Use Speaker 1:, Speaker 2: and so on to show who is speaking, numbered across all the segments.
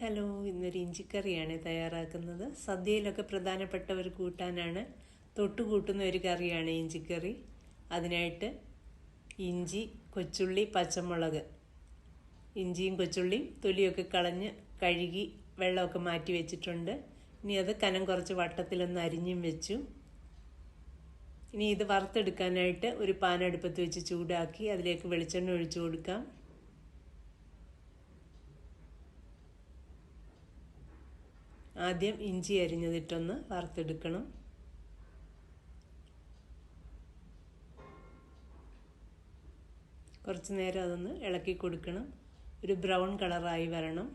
Speaker 1: Hello ഇന്നൊരു ഇഞ്ചിക്കറിയാണ് തയ്യാറാക്കുന്നത്. സദ്യയിലൊക്കെ പ്രധാനപ്പെട്ട ഒരു കൂട്ടാനാണ്. തൊട്ടുകൂട്ടുന്ന ഒരു കറിയാണ് ഇഞ്ചിക്കറി. അതിനായിട്ട് ഇഞ്ചി കൊച്ചുള്ളി പച്ചമുളക്. ഇഞ്ചിയും കൊച്ചുള്ളിയും തൊലിയൊക്കെ കളഞ്ഞ് കഴുകി വെള്ളമൊക്കെ മാറ്റി വെച്ചിട്ടുണ്ട്. ഇനി അത് കനം കുറച്ച് വട്ടത്തിലൊന്ന് അരിഞ്ഞും വെച്ചു. ഇനി ഇത് വറുത്തെടുക്കാനായിട്ട് ഒരു പാനടുപ്പത്ത് വെച്ച് ചൂടാക്കി അതിലേക്ക് വെളിച്ചെണ്ണ ഒഴിച്ചു കൊടുക്കാം. ആദ്യം ഇഞ്ചി അരിഞ്ഞതിട്ടൊന്ന് വറുത്തെടുക്കണം. കുറച്ച് നേരം അതൊന്ന് ഇളക്കി കൊടുക്കണം. ഒരു ബ്രൗൺ കളറായി വരണം.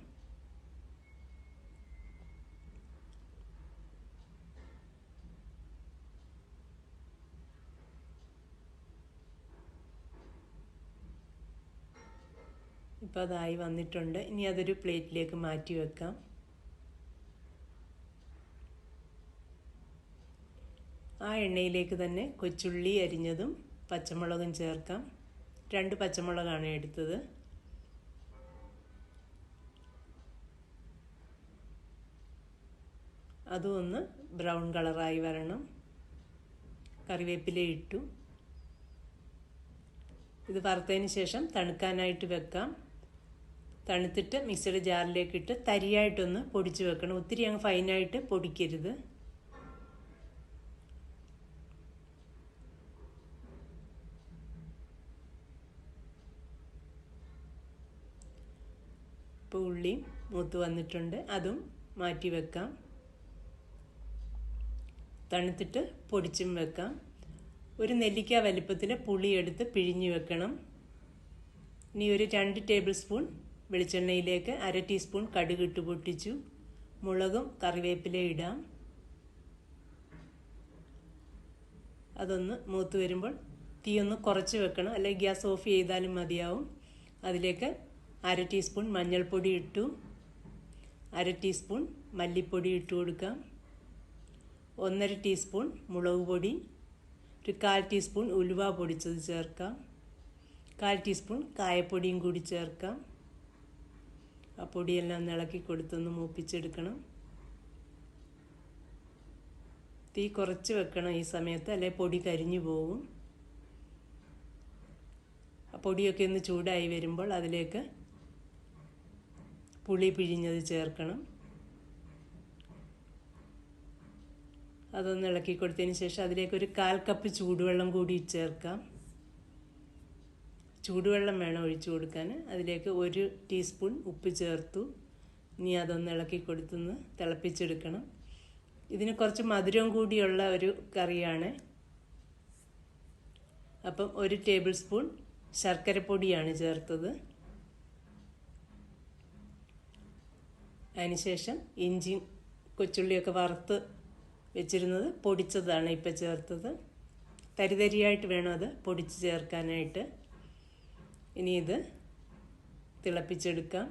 Speaker 1: ഇപ്പോൾ അതായി വന്നിട്ടുണ്ട്. ഇനി അതൊരു പ്ലേറ്റിലേക്ക് മാറ്റി വെക്കാം. ആ എണ്ണയിലേക്ക് തന്നെ കൊച്ചുള്ളി അരിഞ്ഞതും പച്ചമുളകും ചേർക്കാം. രണ്ട് പച്ചമുളകാണ് എടുത്തത്. അതും ഒന്ന് ബ്രൗൺ കളറായി വരണം. കറിവേപ്പില ഇട്ടു. ഇത് വറുത്തതിന് ശേഷം തണുക്കാനായിട്ട് വെക്കാം. തണുത്തിട്ട് മിക്സഡ് ജാറിലേക്കിട്ട് തരിയായിട്ടൊന്ന് പൊടിച്ച് വെക്കണം. ഒത്തിരി അങ്ങ് ഫൈനായിട്ട് പൊടിക്കരുത്. ഇപ്പോൾ ഉള്ളി മൂത്ത് വന്നിട്ടുണ്ട്. അതും മാറ്റി വെക്കാം. തണുത്തിട്ട് പൊടിച്ചും വെക്കാം. ഒരു നെല്ലിക്ക വലിപ്പത്തിൽ പുളിയെടുത്ത് പിഴിഞ്ഞ് വെക്കണം. ഇനി ഒരു രണ്ട് ടേബിൾ സ്പൂൺ വെളിച്ചെണ്ണയിലേക്ക് അര ടീസ്പൂൺ കടുക് ഇട്ട് പൊട്ടിച്ചു. മുളകും കറിവേപ്പില ഇടാം. അതൊന്ന് മൂത്ത് വരുമ്പോൾ തീയൊന്ന് കുറച്ച് വെക്കണം. അല്ലെങ്കിൽ ഗ്യാസ് ഓഫ് ചെയ്താലും മതിയാവും. അതിലേക്ക് അര ടീസ്പൂൺ മഞ്ഞൾപ്പൊടി ഇട്ടു. അര ടീസ്പൂൺ മല്ലിപ്പൊടി ഇട്ട് കൊടുക്കാം. ഒന്നര ടീസ്പൂൺ മുളക് പൊടി. ഒരു കാൽ ടീസ്പൂൺ ഉലുവ പൊടിച്ചത് ചേർക്കാം. കാൽ ടീസ്പൂൺ കായപ്പൊടിയും കൂടി ചേർക്കാം. ആ പൊടിയെല്ലാം ഇളക്കി കൊടുത്തൊന്ന് മൂപ്പിച്ചെടുക്കണം. തീ കുറച്ച് വെക്കണം ഈ സമയത്ത് അല്ലെ പൊടി കരിഞ്ഞു പോകും ആ പൊടിയൊക്കെ ഒന്ന് ചൂടായി വരുമ്പോൾ അതിലേക്ക് പുളി പിഴിഞ്ഞത് ചേർക്കണം. അതൊന്ന് ഇളക്കി കൊടുത്തതിന് ശേഷം അതിലേക്ക് ഒരു കാൽ കപ്പ് ചൂടുവെള്ളം കൂടി ചേർക്കാം. ചൂടുവെള്ളം വേണം ഒഴിച്ചു കൊടുക്കാൻ. അതിലേക്ക് ഒരു ടീസ്പൂൺ ഉപ്പ് ചേർത്തു. ഇനി അതൊന്ന് ഇളക്കി കൊടുത്തുനിന്ന് തിളപ്പിച്ചെടുക്കണം. ഇതിന് കുറച്ച് മധുരം കൂടിയുള്ള ഒരു കറിയാണ്. അപ്പം ഒരു ടേബിൾ സ്പൂൺ ശർക്കരപ്പൊടിയാണ് ചേർത്തത്. അതിനുശേഷം ഇഞ്ചിയും കൊച്ചുള്ളിയൊക്കെ വറുത്ത് വെച്ചിരുന്നത് പൊടിച്ചതാണ് ഇപ്പം ചേർത്തത്. തരിതരിയായിട്ട് വേണം അത് പൊടിച്ച് ചേർക്കാനായിട്ട്. ഇനി ഇത് തിളപ്പിച്ചെടുക്കാം.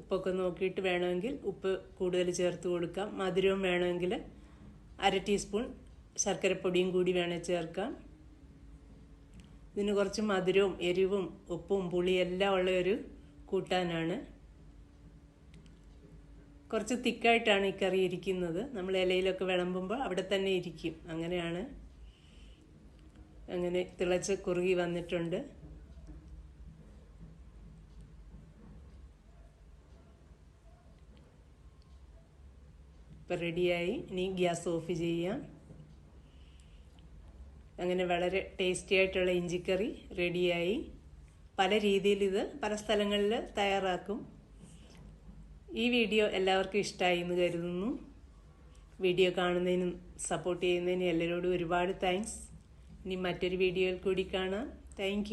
Speaker 1: ഉപ്പൊക്കെ നോക്കിയിട്ട് വേണമെങ്കിൽ ഉപ്പ് കൂടുതൽ ചേർത്ത് കൊടുക്കാം. മധുരവും വേണമെങ്കിൽ അര ടീസ്പൂൺ ശർക്കരപ്പൊടിയും കൂടി വേണേൽ ചേർക്കാം. ഇതിന് കുറച്ച് മധുരവും എരിവും ഉപ്പും പുളിയെല്ലാം ഉള്ള ഒരു കൂട്ടാനാണ്. കുറച്ച് തിക്കായിട്ടാണ് ഈ കറി ഇരിക്കുന്നത്. നമ്മൾ ഇലയിലൊക്കെ വിളമ്പുമ്പോൾ അവിടെ തന്നെ ഇരിക്കും. അങ്ങനെയാണ് അങ്ങനെ തിളച്ച് കുറുകി വന്നിട്ടുണ്ട്. ഇപ്പം റെഡിയായി ഇനി ഗ്യാസ് ഓഫ് ചെയ്യാം. അങ്ങനെ വളരെ ടേസ്റ്റി ആയിട്ടുള്ള ഇഞ്ചിക്കറി റെഡിയായി പല രീതിയിൽ ഇത് പല സ്ഥലങ്ങളിൽ തയ്യാറാക്കും. ഈ വീഡിയോ എല്ലാവർക്കും ഇഷ്ടമായി എന്ന് കരുതുന്നു. വീഡിയോ കാണുന്നതിനും സപ്പോർട്ട് ചെയ്യുന്നതിനും എല്ലാവരോടും ഒരുപാട് താങ്ക്സ് ഇനി മറ്റൊരു വീഡിയോയിൽ കൂടി കാണാം. താങ്ക്